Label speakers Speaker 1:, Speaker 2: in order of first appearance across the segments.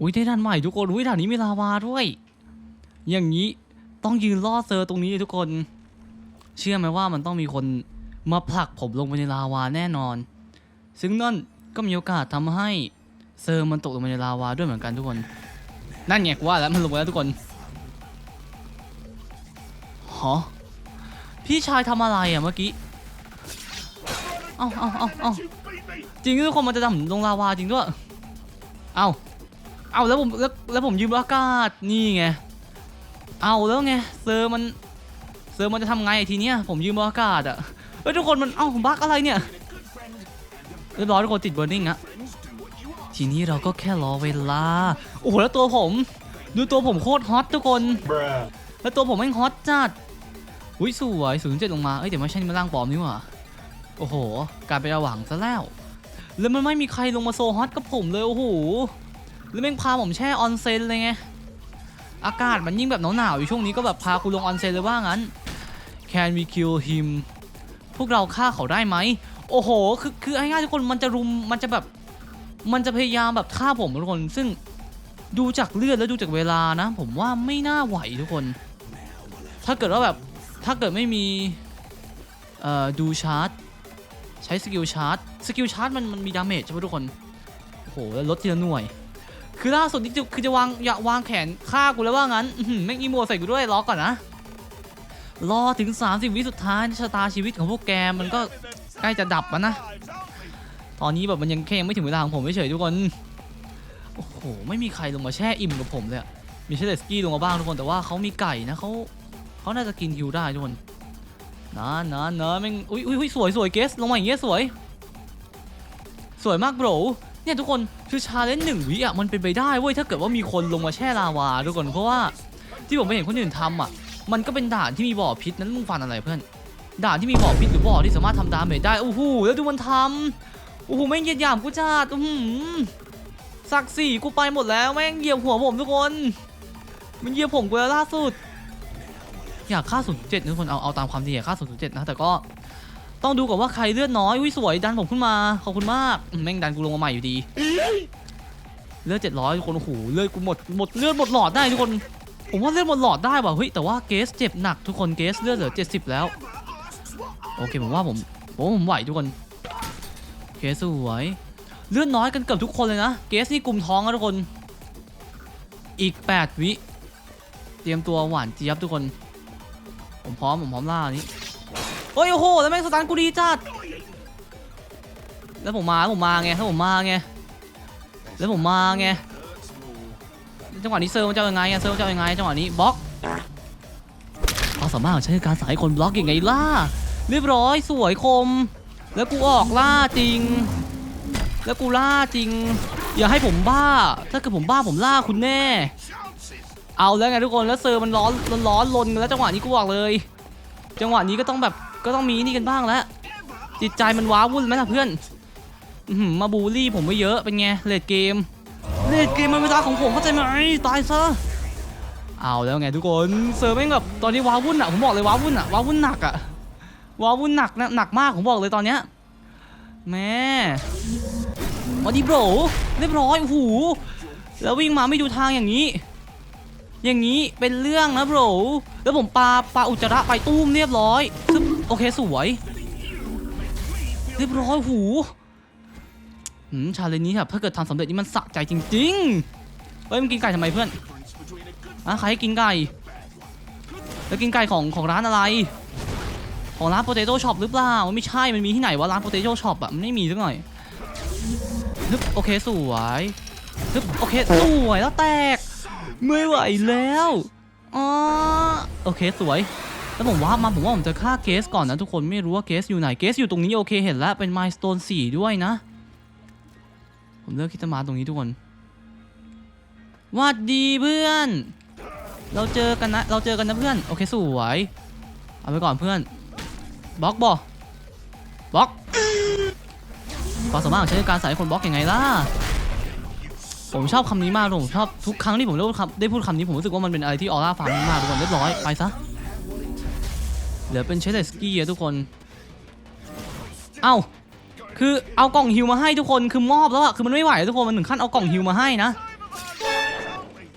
Speaker 1: อุ้ยได้ด่านใหม่ทุกคน อุ้ยด่านนี้มีลาวาด้วย อย่างนี้ต้องยืนล่อเซอร์ตรงนี้ทุกคน เชื่อไหมว่ามันต้องมีคนมาผลักผมลงไปในลาวาแน่นอน ซึ่งนั่นก็มีโอกาสทำให้เซอร์มันตกลงไปในลาวาด้วยเหมือนกันทุกคน นั่นไงกูว่าแล้วมันลงไปแล้วทุกคนฮะพี่ชายทำอะไรอะเมื่อกี้ เอ้าเอ้าเอ้าเอ้า จริงทุกคนมันจะทำผมลงลาวาจริงด้วย เอาเอาแล้วผมแล้วแล้วผมยืมอากาศนี่ไง เอาแล้วไงเซอร์มันเซอร์มันจะทำไงทีเนี้ยผมยืมอากาศอะเฮ้ยทุกคนมันเอ้าบั๊กอะไรเนี่ยเรียบร้อยทุกคนติดเบอร์นิ่งอะทีนี้เราก็แค่รอเวลา โอ้โหแล้วตัวผมดูตัวผมโคตรฮอตทุกคน
Speaker 2: Bruh.
Speaker 1: แล้วตัวผมแม่งฮอตจัดอุ้ยสวยศูนย์เจ็ดลงมา เอ้ยเดี๋ยวไม่ใช่นี่มันร่างปลอมนี่หว่า โอ้โห กายเป็นระหว่างซะแล้ว แล้วมันไม่มีใครลงมาโซฮอตกับผมเลยโอ้โหแล้วแม่งพาผมแช่ออนเซ็นเลยไงอากาศมันยิ่งแบบหนาวๆอยู่ช่วงนี้ก็แบบพาคุณลงออนเซ็นเลยว่างั้น Can we kill him พวกเราฆ่าเขาได้ไหมโอ้โห คือคือง่ายๆทุกคนมันจะรุมมันจะแบบมันจะพยายามแบบฆ่าผมทุกคน ซึ่งดูจากเลือดแล้วดูจากเวลานะ ผมว่าไม่น่าไหวทุกคน ถ้าเกิดว่าแบบถ้าเกิดไม่มีเอ่อดูชาร์จ ใช้สกิลชาร์จสกิลชาร์จมันมันมีดาเมจใช่ไหมทุกคน โอ้โหแล้วลดทีละหน่วย คือล่าสุดนี่จะคือจะวางอยากวางแขนฆ่ากูแล้วว่างั้นแม่งอีโมใส่กูด้วยรอก่อนนะรอถึง 30 วิสุดท้ายชะตาชีวิตของพวกแกมันก็ใกล้จะดับแล้วนะ ตอนนี้แบบมันยังแค่ยังไม่ถึงเวลาของผมเฉยทุกคน โอ้โห ไม่มีใครลงมาแช่อิ่มกับผมเลยอะมีเชลสกี้ลงมาบ้างทุกคน แต่ว่าเขามีไก่นะเขาเขาน่าจะกินฮิวได้ทุกคน นะนะนะแม่งอุ้ยอุ้ยสวยสวยเกสลงมาอย่างเงี้ยสวย สวยมากโบรเนี่ยทุกคนคือชาเลนจ์หนึ่งวิอะมันเป็นไปได้เว้ยถ้าเกิดว่ามีคนลงมาแช่ลาวาทุกคนเพราะว่าที่ผมไปเห็นคนอื่นทำอะ มันก็เป็นด่านที่มีบ่อพิษนั้นมึงฟันอะไรเพื่อนด่านที่มีบ่อพิษหรือบ่อที่สามารถทำดาเมจได้โอ้โหแล้วดูมันทำโอ้โหแม่งเหยียดหยามกูจัดอื้อหือศักดิ์ศรีกูไปหมดแล้วแม่งเหยียบหัวผมทุกคน มันเหยียบผมกูแล้วล่าสุด อยากฆ่าศูนย์เจ็ดทุกคนเอาเอาตามความจริงอยากฆ่าศูนย์เจ็ดนะแต่ก็ต้องดูก่อนว่าใครเลือดน้อยอุ้ยสวยดันผมขึ้นมาขอบคุณมากอืมแม่งดันกูลงมาใหม่อยู่ดี เลือดเจ็ดร้อยทุกคนโอ้โหเลือดกูหมดหมดเลือดหมดหลอดได้ทุกคนผมว่าเลือดหมดหลอดได้ว่ะเฮ้ยแต่ว่าเกสเจ็บหนักทุกคนเกสเลือดเหลือ 70 แล้ว โอเคผมว่าผมผมผมไหวทุกคนเกสสวยเลือดน้อยกันเกือบทุกคนเลยนะเกสนี่กลุ่มท้องนะทุกคน อีก 8 วิ เตรียมตัวหวานเจี๊ยบทุกคน ผมพร้อมผมพร้อมล่าอันนี้โอ้ยโอ้โหแล้วแม่งสตาร์กูดีจัดแล้วผมมาแล้วผมมาไงแล้วผมมาไงแล้วผมมาไงจังหวะนี้เซอร์มันจะเอายังไงเซอร์มันจะเอายังไงจังหวะนี้บล็อกความสามารถของฉันคือการสายคนบล็อกยังไงล่ะเรียบร้อยสวยคม แล้วกูออกล่าจริง แล้วกูล่าจริง อย่าให้ผมบ้า ถ้าเกิดผมบ้าผมล่าคุณแน่ เอาแล้วไงทุกคนแล้วเซอร์มันร้อนร้อนร้อนลนกันแล้วจังหวะนี้กูบอกเลย จังหวะนี้ก็ต้องแบบก็ต้องมีนี่กันบ้างแล้วจิตใจมันว้าวุ่นไหมล่ะเพื่อนอมาบูลลี่ผมไว้เยอะเป็นไงเลดเกมเล่นเกมมันเวลาของผมเข้าใจไหมตายซะเอาแล้วไงทุกคนเซอร์แม่งแบบตอนนี้ว้าวุ่นอะผมบอกเลยว้าวุ่นอะว้าวุ่นหนักอะว้าวุ่นหนักนะหนักมากผมบอกเลยตอนเนี้ยแม่มาดีโบรเรียบร้อยโอ้โหแล้ววิ่งมาไม่ดูทางอย่างนี้ อย่างนี้เป็นเรื่องนะโบรแล้วผมปลาปลาอุจจาระไปตุ้มเรียบร้อยซึบโอเคสวย เรียบร้อยโอ้โหอืมชาเลนนี้แบบถ้าเกิดทำสำเร็จนี่มันสะใจจริงๆเฮ้ยมึงกินไก่ทำไมเพื่อนอะใครให้กินไก่ แล้วกินไก่ของของร้านอะไร ของร้านโปเตโต้ช็อปหรือเปล่ามันไม่ใช่มันมีที่ไหนวะร้านโปเตโต้ช็อปอะมันไม่มีสักหน่อยฮึบโอเคสวยฮึบโอเคสวยแล้วแตก ไม่ไหวแล้วอ๋อโอเคสวย แล้วผมว่ามาผมว่าผมจะฆ่าเกสก่อนนะทุกคนไม่รู้ว่าเกสอยู่ไหนเกสอยู่ตรงนี้โอเคเห็นแล้วเป็นมายสเตนสี่ด้วยนะ ผมเลือกคิดจะมาตรงนี้ทุกคนหวัดดีเพื่อน เราเจอกันนะเราเจอกันนะเพื่อนโอเคสวยเอาไปก่อนเพื่อนบล็อกบอบล็อกความสามารถของฉันในการใส่คนบล็อกยังไงล่ะ ผมชอบคำนี้มากเลยผมชอบทุกครั้งที่ผมได้พูดคำได้พูดคำนี้ผมรู้สึกว่ามันเป็นอะไรที่ออร่าฟาร์มมากทุกคนเรียบร้อยไปซะเหลือเป็นเชสสกี้อะทุกคน เอ้าคือเอากล่องฮิวมาให้ทุกคนคือมอบแล้วอะคือมันไม่ไหวทุกคนมันถึงขั้นเอากล่องฮิวมาให้นะ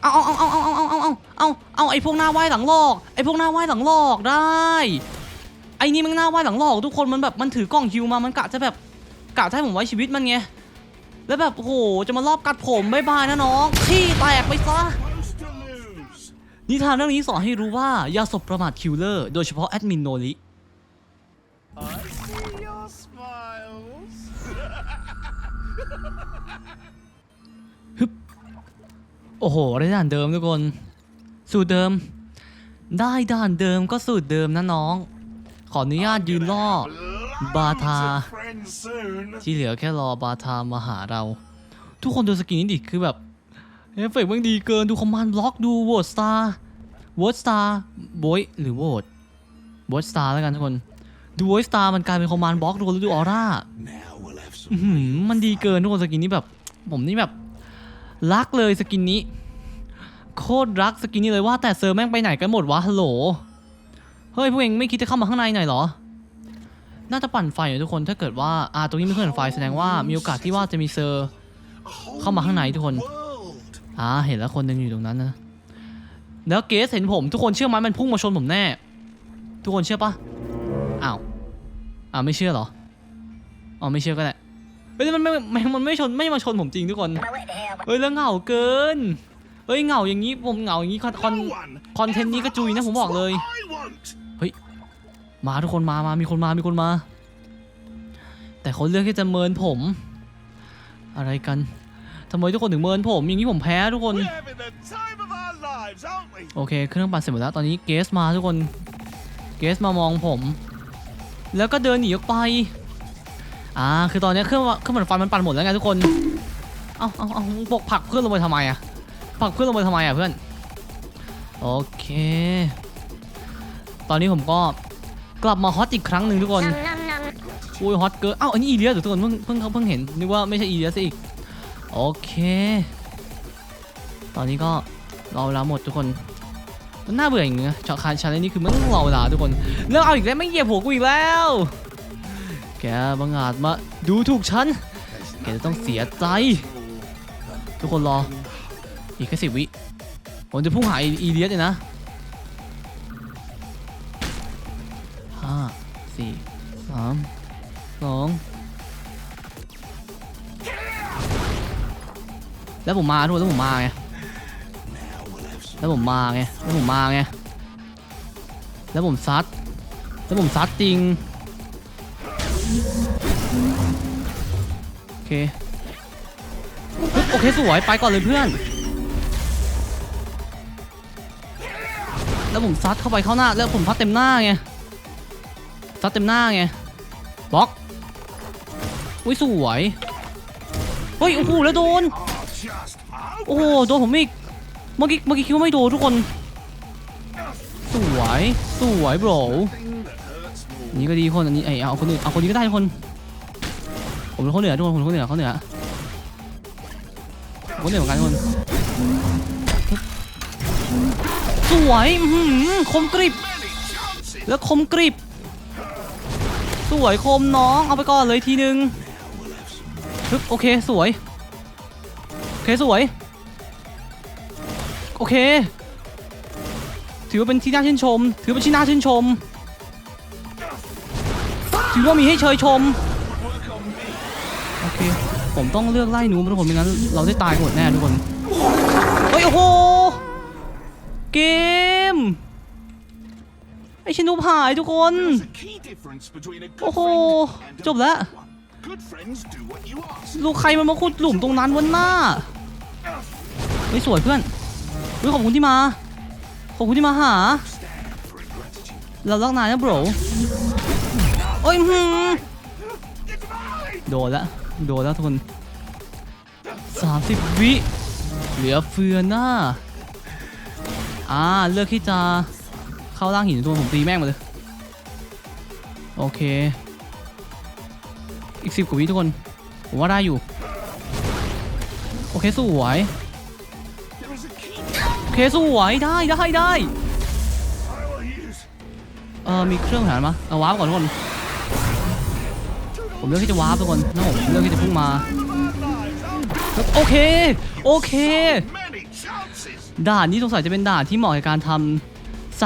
Speaker 1: เอาเอาเอาเอาเอาเอาเอาเอาเอาเอาไอพวกหน้าไหวหลังหลอกไอพวกหน้าไหวหลังหลอกได้ไอนี่มันหน้าไหวหลังหลอก ทุกคนมันแบบมันถือกล่องฮิวมามันกะจะแบบกะจะให้ผมไว้ชีวิตมันไง แล้วแบบโอ้โหจะมารอบกัดผมบายบายนะน้องขี้แตกไปซะนิทานเรื่องนี้สอนให้รู้ว่าอย่าสบประมาทคิลเลอร์โดยเฉพาะแอดมินโนริ
Speaker 2: I see your smiles.
Speaker 1: โอ้โหได้ด่านเดิมทุกคน สูตรเดิม ได้ด่านเดิมก็สูตรเดิมนะน้อง ขออนุญาตยืนล่อ Bata.
Speaker 2: Loads of friends soon.
Speaker 1: ที่เหลือแค่รอบาทามาหาเรา ทุกคนดูสกินนี้ดิคือแบบเอฟเฟกต์มันดีเกินดูคอมมานด์บล็อกดูโหวตสตาร์โหวตสตาร์บอยหรือโหวตโหวตสตาร์แล้วกันทุกคนดูโหวตสตาร์มันกลายเป็นคอมมานด์บล็อกทุกคนแล้วดูออร่า
Speaker 2: Now we'll have
Speaker 1: อื้อ
Speaker 2: some.
Speaker 1: หือมันดีเกินทุกคนสกินนี้แบบ ผมนี่แบบ รักเลยสกินนี้ โคตรรักสกินนี้เลยว่าแต่เซอร์แม่งไปไหนกันหมดวะฮัลโหลเฮ้ยพวกเองไม่คิดจะเข้ามาข้างในหน่อยเหรอ น่าจะปั่นไฟอยู่ทุกคนถ้าเกิดว่าอ่าตรงนี้ไม่เคลื่อนไฟแสดงว่ามีโอกาสที่ว่าจะมีเซอร์เข้ามาข้างในทุกคนอ่าเห็นแล้วคนหนึ่งอยู่ตรงนั้นนะแล้วเกสเห็นผมทุกคนเชื่อไหมมันพุ่งมาชนผมแน่ ทุกคนเชื่อปะอ้าวอ้าวไม่เชื่อเหรออ๋อไม่เชื่อก็ได้เฮ้ยมันไม่ไม่มันไม่ชนไม่มาชนผมจริงทุกคนเฮ้ยแล้วเหงาเกินเฮ้ยเหงาอย่างนี้ผมเหงาอย่างนี้คอนคอน
Speaker 2: No one
Speaker 1: คอนเทนต์นี้กระจุยนะผมบอกเลย มาทุกคนมามามีคนมา มีคนมา แต่เขาเลือกที่จะเมินผม อะไรกันทำไมทุกคนถึงเมินผม อย่างนี้ผมแพ้ทุกคน
Speaker 2: We're having the time of our lives, aren't we?
Speaker 1: โอเค เครื่องปั่นเสร็จหมดแล้ว ตอนนี้เกสมาทุกคน เกสมามองผม แล้วก็เดินหนีออกไป อ่า คือตอนนี้เครื่องเครื่องปั่นไฟมันปั่นหมดแล้วไงทุกคน เอาเอาเอาปกผลักเพื่อนลงไปทำไมอะผลักเพื่อนลงไปทำไมอะเพื่อน โอเค ตอนนี้ผมก็ กลับมาฮอตอีกครั้งหนึ่งทุกคนอุ้ยฮอตเกินอ้าวอันนี้อีเลียสเหรือทุกคนเพิ่งเพิ่งเพิ่งเห็นนึกว่าไม่ใช่อีเลียสอีกโอเค ตอนนี้ก็รอเวลาหมดทุกคนมันน่าเบื่ออย่างเงี้ยชอคานชาเลนนี่คือมันต้องรอเวลาทุกคนเรื่องเอาอีกแล้วไม่เหยียบหัวกูอีกแล้ว แกบังอาจมาดูถูกฉันแกจะต้องเสียใจ ทุกคนรออีกแค่สิบวิผมจะพุ่งหาอีอีเลียสเลยนะ สี่สามสองแล้วผมมาทุกแล้วผมมาไงแล้วผมมาไงแล้วผมมาไงแล้วผมซัดแล้วผมซัดจริงโอเคโอเคสวยไปก่อนเลยเพื่อน แล้วผมซัดเข้าไปเข้าหน้าแล้วผมพัดเต็มหน้าไง ซัดเต็มหน้าไงบล็อกอุ้ยสวยเฮ้ยโอ้โหแล้วโดนโอ้โหโดนผมอีกเมื่อกี้เมื่อกี้คิดว่าไม่โดนทุกคน สวยสวยบรนี่ก็ดีคนอันนี้ไอเอาคนอื่นเอาคนนี้ก็ได้ทุกคน ผมเป็นคนเหนือทุกคนผมเป็นคนเหนือเขาเหนือคนเหนือเหมือนกันทุกคนสวยคมกริบแล้วคมกริบ สวยคมน้องเอาไปก่อนเลยทีนึงปึ๊บโอเคสวย โอเคสวย โอเค ถือว่าเป็นที่น่าชื่นชม ถือเป็นที่น่าชื่นชม ถือว่ามีให้เชยชม โอเค ผมต้องเลือกไล่หนูทุกคนไม่งั้นเราได้ตายหมดแน่ทุกคน เฮ้ยโอ้โห เกม ไอชินุบหายทุกคน
Speaker 2: There's a key difference between a good
Speaker 1: โอ้โห
Speaker 2: friend and a
Speaker 1: จบแล้ว
Speaker 2: bad one. Good friends do what you ask.
Speaker 1: ลูกใครมันมาขุดหลุมตรงนั้นวันหน้าเฮ้ยสวยเพื่อนเฮ้ยขอบคุณที่มา ขอบคุณที่มาหา
Speaker 2: Stand for ingratitude.
Speaker 1: เราลักนายนะ bro โอ้ยหืม
Speaker 2: It's mine.
Speaker 1: โดนแล้วโดนแล้วทุกคนสามสิบวิ เหลือเฟือหน้า อ่า เลือกที่จะ เข้าล่างหินตัวผมตีแม่งมาเลย โอเค อีกสิบกว่าวิทุกคน ผมว่าได้อยู่ โอเคสวย
Speaker 2: There is a key
Speaker 1: โอเคสวยได้ได้ได้
Speaker 2: I will use.
Speaker 1: เออมีเครื่องหามาเอาว้าร์ปก่อนทุกคน ผมเลือกที่จะวาร์ปทุกคนนะผมเลือกที่จะพุ่งมา โอเค โอเค ด่านนี้สงสัยจะเป็นด่านที่เหมาะกับการทำ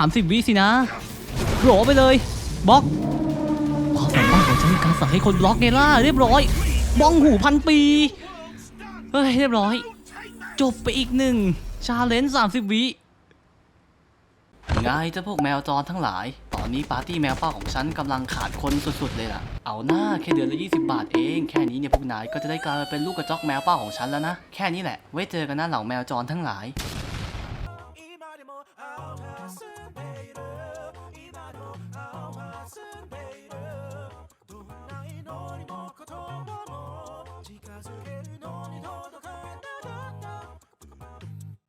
Speaker 1: 30 วิสินะโหลไปเลยบล็อกความสามารถของฉันคือการสั่งให้คนบล็อกไงล่ะเรียบร้อยบ้องหูพันปีเฮ้ยเรียบร้อย จบไปอีกหนึ่งชาเลนจ์30วิไงเจ้าพวกแมวจรทั้งหลาย ตอนนี้ปาร์ตี้แมวเป้าของฉันกำลังขาดคนสุดๆเลยล่ะ เอาหน้าแค่เดือนละ 20 บาทเอง แค่นี้เนี่ยพวกนายก็จะได้กลายมาเป็นลูกกระจอกแมวเป้าของฉันแล้วนะ แค่นี้แหละ ไว้เจอกันนะเหล่าแมวจรทั้งหลาย